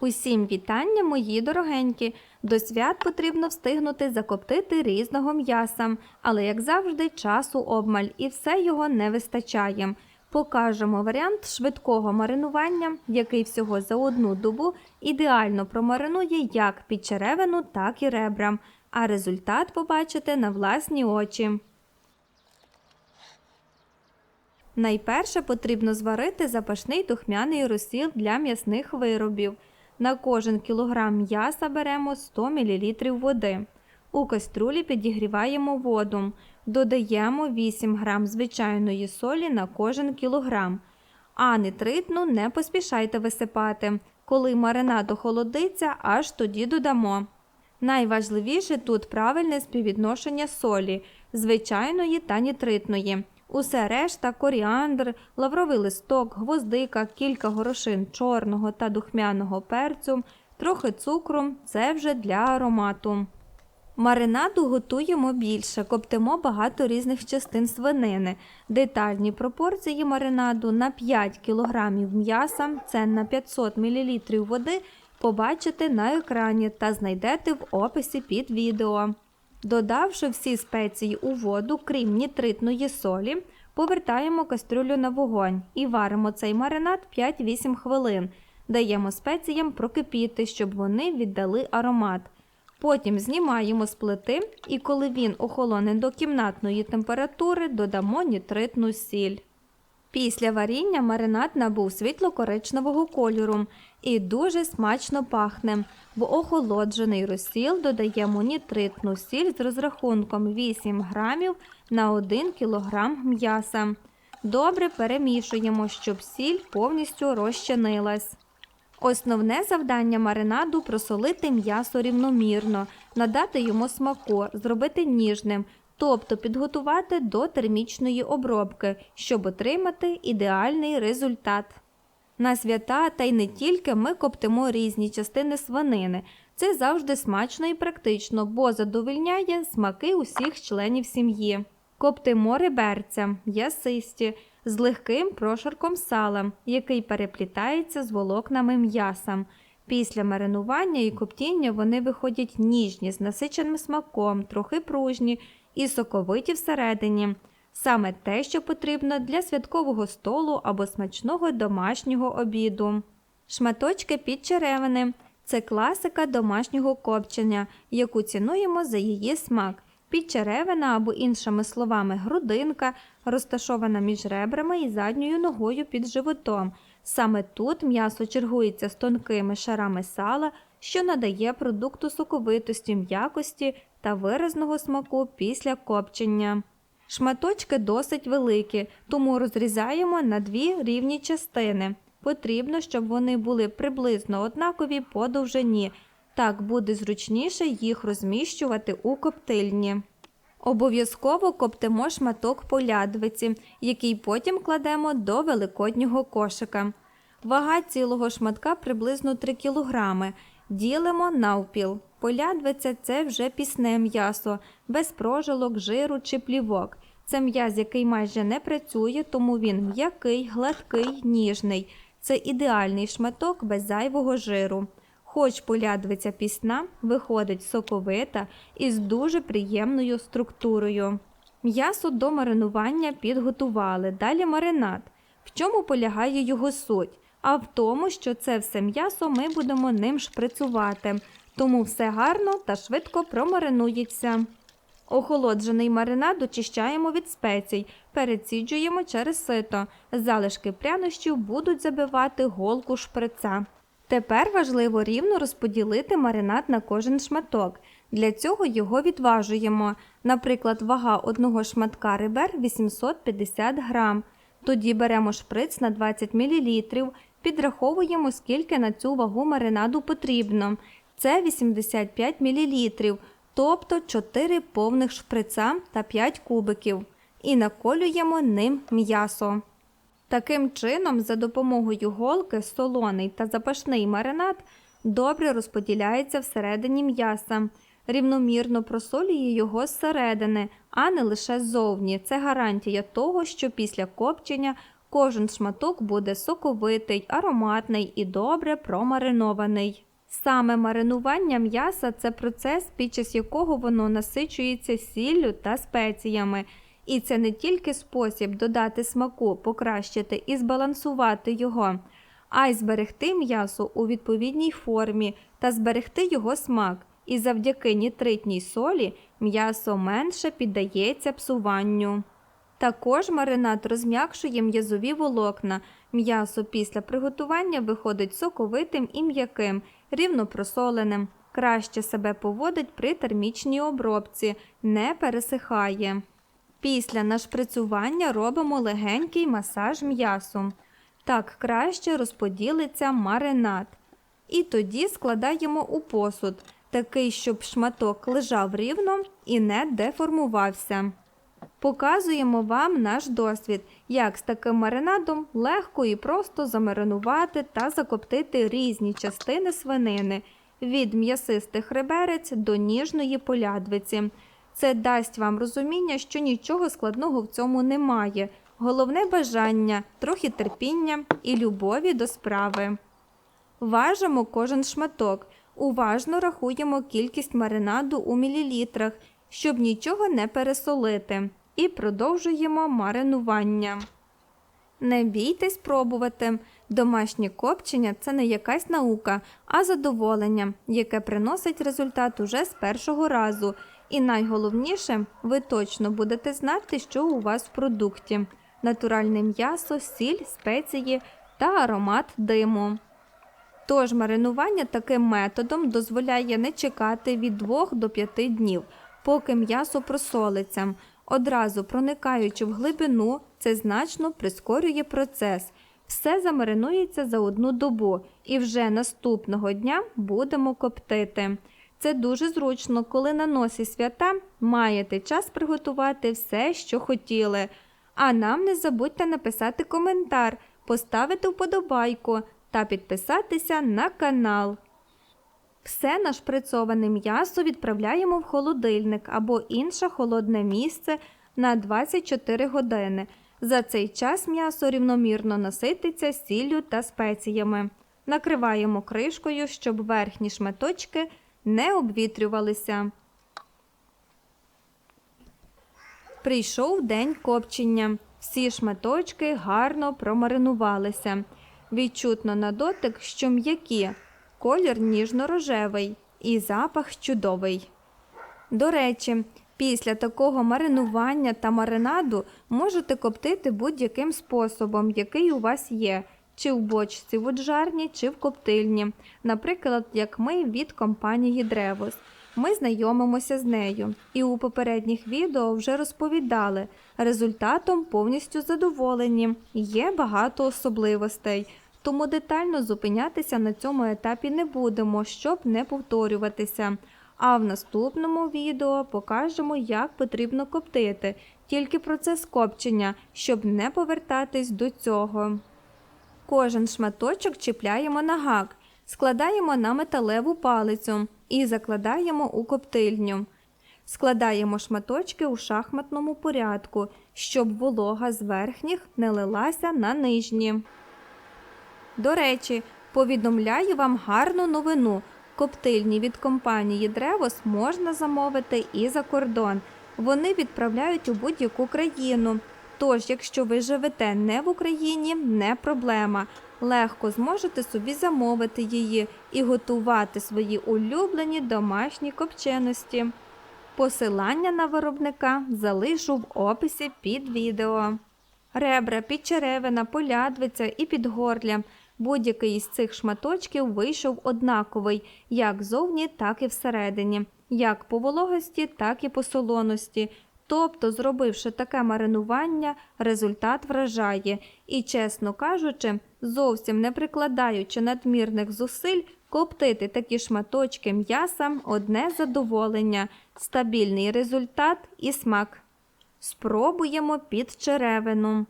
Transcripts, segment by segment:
Усім вітання, мої дорогенькі. До свят потрібно встигнути закоптити різного м'яса, але, як завжди, часу обмаль і все його не вистачає. Покажемо варіант швидкого маринування, який всього за одну добу ідеально промаринує як підчеревину, так і ребра. А результат побачите на власні очі. Найперше потрібно зварити запашний духмяний розсіл для м'ясних виробів. На кожен кілограм м'яса беремо 100 мл води. У каструлі підігріваємо воду. Додаємо 8 г звичайної солі на кожен кілограм. А нитритну не поспішайте висипати. Коли маринад охолодиться, аж тоді додамо. Найважливіше тут правильне співвідношення солі, звичайної та нітритної. Усе решта коріандр, лавровий листок, гвоздика, кілька горошин чорного та духмяного перцю, трохи цукру це вже для аромату. Маринаду готуємо більше, коптимо багато різних частин свинини. Детальні пропорції маринаду на 5 кг м'яса, це на 500 мл води, побачите на екрані та знайдете в описі під відео. Додавши всі спеції у воду, крім нітритної солі, повертаємо кастрюлю на вогонь і варимо цей маринад 5-8 хвилин. Даємо спеціям прокипіти, щоб вони віддали аромат. Потім знімаємо з плити і коли він охолоне до кімнатної температури, додамо нітритну сіль. Після варіння маринад набув світло-коричневого кольору і дуже смачно пахне. В охолоджений розсіл додаємо нітритну сіль з розрахунком 8 грамів на 1 кг м'яса. Добре перемішуємо, щоб сіль повністю розчинилась. Основне завдання маринаду просолити м'ясо рівномірно, надати йому смаку, зробити ніжним, тобто підготувати до термічної обробки, щоб отримати ідеальний результат. На свята та й не тільки ми коптимо різні частини свинини. Це завжди смачно і практично, бо задовольняє смаки усіх членів сім'ї. Коптимо реберця, ясисті, з легким прошарком сала, який переплітається з волокнами м'яса. Після маринування і коптіння вони виходять ніжні, з насиченим смаком, трохи пружні і соковиті всередині. Саме те, що потрібно для святкового столу або смачного домашнього обіду. Шматочки підчеревини це класика домашнього копчення, яку цінуємо за її смак. Підчеревина або, іншими словами, грудинка, розташована між ребрами і задньою ногою під животом. Саме тут м'ясо чергується з тонкими шарами сала, що надає продукту соковитості, м'якості та виразного смаку після копчення. Шматочки досить великі, тому розрізаємо на дві рівні частини. Потрібно, щоб вони були приблизно однакові по довжині. Так буде зручніше їх розміщувати у коптильні. Обов'язково коптимо шматок полядвиці, який потім кладемо до великоднього кошика. Вага цілого шматка приблизно 3 кг. Ділимо навпіл. Полядвиця це вже пісне м'ясо, без прожилок, жиру чи плівок. Це м'яз, який майже не працює, тому він м'який, гладкий, ніжний. Це ідеальний шматок без зайвого жиру. Хоч полядвиця пісна, виходить соковита і з дуже приємною структурою. М'ясо до маринування підготували, далі маринад. В чому полягає його суть? А в тому, що це все м'ясо ми будемо ним шприцувати, тому все гарно та швидко промаринується. Охолоджений маринад очищаємо від спецій, переціджуємо через сито. Залишки прянощів будуть забивати голку шприца. Тепер важливо рівно розподілити маринад на кожен шматок. Для цього його відважуємо. Наприклад, вага одного шматка ребер 850 грам. Тоді беремо шприц на 20 мл, підраховуємо, скільки на цю вагу маринаду потрібно. Це 85 мл, тобто 4 повних шприца та 5 кубиків. І наколюємо ним м'ясо. Таким чином, за допомогою голки, солоний та запашний маринад добре розподіляється всередині м'яса, рівномірно просолює його зсередини, а не лише ззовні. Це гарантія того, що після копчення Кожен шматок буде соковитий, ароматний і добре промаринований. Саме маринування м'яса це процес, під час якого воно насичується сіллю та спеціями. І це не тільки спосіб додати смаку, покращити і збалансувати його, а й зберегти м'ясо у відповідній формі та зберегти його смак. І завдяки нітритній солі м'ясо менше піддається псуванню. Також маринад розм'якшує м'язові волокна. М'ясо після приготування виходить соковитим і м'яким, рівнопросоленим. Краще себе поводить при термічній обробці, не пересихає. Після нашприцювання робимо легенький масаж м'ясу. Так краще розподілиться маринад. І тоді складаємо у посуд, такий, щоб шматок лежав рівно і не деформувався. Показуємо вам наш досвід, як з таким маринадом легко і просто замаринувати та закоптити різні частини свинини від м'ясистих реберець до ніжної полядвиці. Це дасть вам розуміння, що нічого складного в цьому немає. Головне бажання, трохи терпіння і любові до справи. Важимо кожен шматок. Уважно рахуємо кількість маринаду у мілілітрах, щоб нічого не пересолити. І продовжуємо маринування. Не бійтесь пробувати. Домашнє копчення це не якась наука, а задоволення, яке приносить результат уже з першого разу. І найголовніше, ви точно будете знати, що у вас в продукті: натуральне м'ясо, сіль, спеції та аромат диму. Тож маринування таким методом дозволяє не чекати від 2 до 5 днів, поки м'ясо просолиться. Одразу проникаючи в глибину, це значно прискорює процес. Все замаринується за одну добу, і вже наступного дня будемо коптити. Це дуже зручно, коли на носі свята маєте час приготувати все, що хотіли. А нам не забудьте написати коментар, поставити вподобайку та підписатися на канал. Все нашприцоване м'ясо відправляємо в холодильник або інше холодне місце на 24 години. За цей час м'ясо рівномірно насититься сіллю та спеціями. Накриваємо кришкою, щоб верхні шматочки не обвітрювалися. Прийшов день копчення. Всі шматочки гарно промаринувалися. Відчутно на дотик, що м'які, колір ніжно-рожевий і запах чудовий. До речі, після такого маринування та маринаду можете коптити будь-яким способом, який у вас є, чи в бочці в уджарні, чи в коптильні, наприклад, як ми від компанії Древос. Ми знайомимося з нею і у попередніх відео вже розповідали. Результатом повністю задоволені, є багато особливостей, тому детально зупинятися на цьому етапі не будемо, щоб не повторюватися. А в наступному відео покажемо, як потрібно коптити, тільки процес копчення, щоб не повертатись до цього. Кожен шматочок чіпляємо на гак, складаємо на металеву палицю і закладаємо у коптильню. Складаємо шматочки у шахматному порядку, щоб волога з верхніх не лилася на нижні. До речі, повідомляю вам гарну новину. Коптильні від компанії Древос можна замовити і за кордон. Вони відправляють у будь-яку країну. Тож, якщо ви живете не в Україні, не проблема. Легко зможете собі замовити її і готувати свої улюблені домашні копченості. Посилання на виробника залишу в описі під відео. Ребра, підчеревина, полядвиця і підгорля. Будь-який із цих шматочків вийшов однаковий, як зовні, так і всередині, як по вологості, так і по солоності. Тобто, зробивши таке маринування, результат вражає і, чесно кажучи, зовсім не прикладаючи надмірних зусиль, коптити такі шматочки м'яса одне задоволення, стабільний результат і смак. Спробуємо під черевину.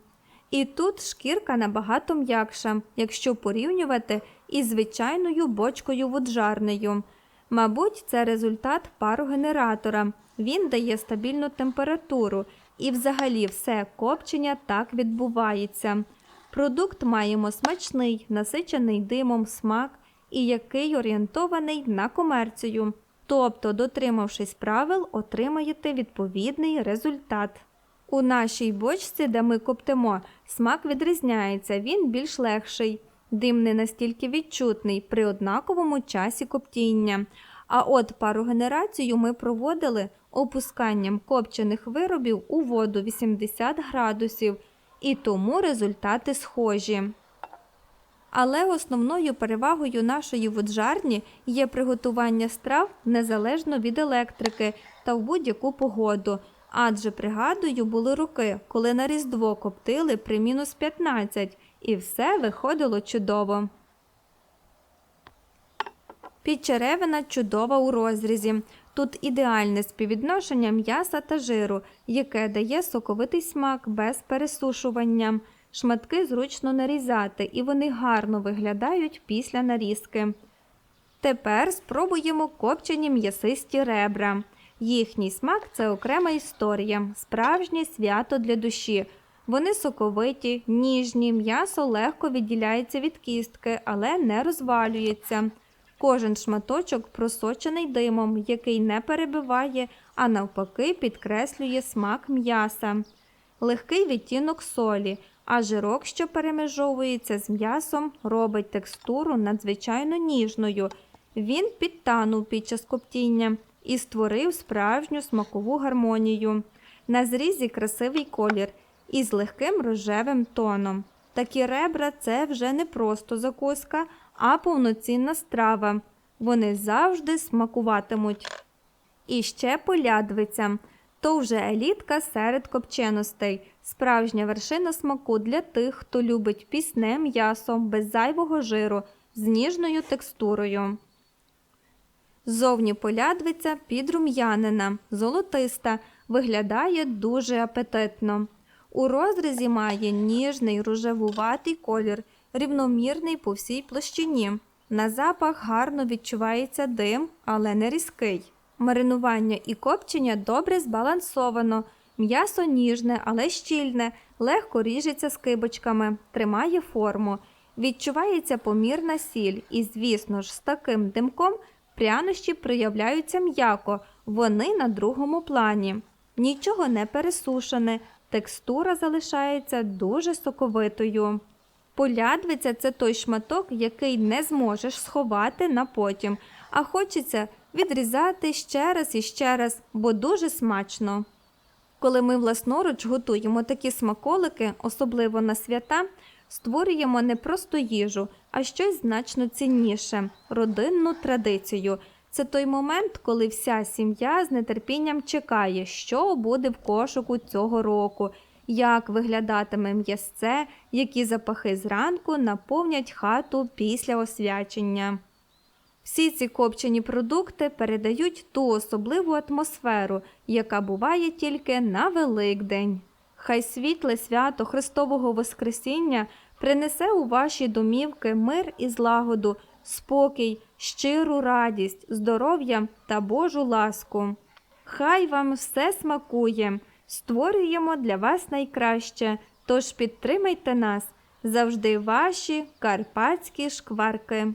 І тут шкірка набагато м'якша, якщо порівнювати із звичайною бочкою воджарнею. Мабуть, це результат парогенератора. Він дає стабільну температуру і взагалі все копчення так відбувається. Продукт маємо смачний, насичений димом смак і який орієнтований на комерцію. Тобто, дотримавшись правил, отримаєте відповідний результат. У нашій бочці, де ми коптимо, смак відрізняється, він більш легший. Дим не настільки відчутний при однаковому часі коптіння. А от парогенерацію ми проводили опусканням копчених виробів у воду 80 градусів, і тому результати схожі. Але основною перевагою нашої воджарні є приготування страв незалежно від електрики та в будь-яку погоду. Адже, пригадую, були роки, коли на Різдво коптили при мінус 15, і все виходило чудово. Підчеревина чудова у розрізі. Тут ідеальне співвідношення м'яса та жиру, яке дає соковитий смак без пересушування. Шматки зручно нарізати, і вони гарно виглядають після нарізки. Тепер спробуємо копчені м'ясисті ребра. Їхній смак це окрема історія, справжнє свято для душі. Вони соковиті, ніжні, м'ясо легко відділяється від кістки, але не розвалюється. Кожен шматочок просочений димом, який не перебиває, а навпаки підкреслює смак м'яса. Легкий відтінок солі, а жирок, що перемежовується з м'ясом, робить текстуру надзвичайно ніжною. Він підтанув під час коптіння і створив справжню смакову гармонію. На зрізі красивий колір із легким рожевим тоном. Такі ребра це вже не просто закуска, а повноцінна страва. Вони завжди смакуватимуть. І ще полядвиця. То вже елітка серед копченостей, справжня вершина смаку для тих, хто любить пісне м'ясо без зайвого жиру з ніжною текстурою. Зовні полядвиця підрум'янена, золотиста, виглядає дуже апетитно. У розрізі має ніжний рожевуватий колір, рівномірний по всій площині. На запах гарно відчувається дим, але не різкий. Маринування і копчення добре збалансовано. М'ясо ніжне, але щільне, легко ріжеться скибочками, тримає форму. Відчувається помірна сіль, і, звісно ж, з таким димком прянощі проявляються м'яко, вони на другому плані. Нічого не пересушене, текстура залишається дуже соковитою. Полядвиця це той шматок, який не зможеш сховати на потім, а хочеться відрізати ще раз і ще раз, бо дуже смачно. Коли ми власноруч готуємо такі смаколики, особливо на свята, створюємо не просто їжу, а щось значно цінніше родинну традицію. Це той момент, коли вся сім'я з нетерпінням чекає, що буде в кошику цього року, як виглядатиме м'ясце, які запахи зранку наповнять хату після освячення. Всі ці копчені продукти передають ту особливу атмосферу, яка буває тільки на Великдень. Хай світле свято Христового Воскресіння принесе у ваші домівки мир і злагоду, спокій, щиру радість, здоров'я та Божу ласку. Хай вам все смакує, створюємо для вас найкраще, тож підтримайте нас завжди ваші карпатські шкварки.